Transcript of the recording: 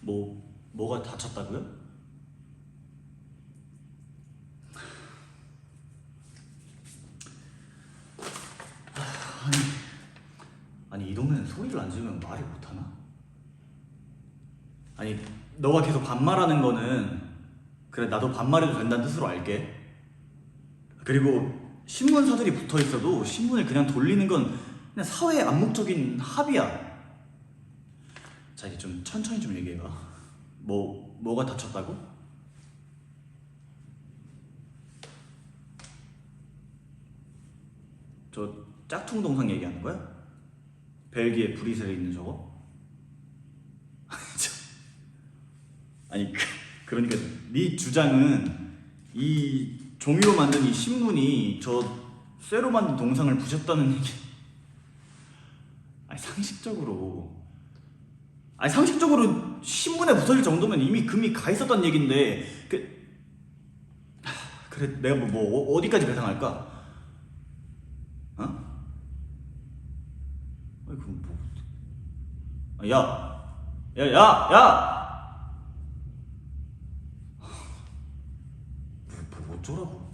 뭐 뭐가 다쳤다고요? 아니, 아니 이 동네는 소리를 안 지르면 말을 못하나? 아니 너가 계속 반말하는 거는 그래 나도 반말해도 된다는 뜻으로 알게 그리고 신문사들이 붙어 있어도 신문을 그냥 돌리는 건 그냥 사회의 암묵적인 합의야 자 이제 좀 천천히 좀 얘기해봐 뭐 뭐가 다쳤다고? 저 짝퉁 동상 얘기하는 거야? 벨기에 브뤼셀에 있는 저거? 참. 아니 그, 그러니까 네 주장은 이 종이로 만든 이 신문이 저 쇠로 만든 동상을 부셨다는 얘기 아니 상식적으로 아니 상식적으로 신문에 붙어질 정도면 이미 금이 가 있었던 얘긴데 그 하, 그래 내가 뭐, 뭐 어디까지 배상할까? 어? 아니 그럼 뭐 아, 야! 야, 야! 야! 뭐, 뭐 어쩌라고?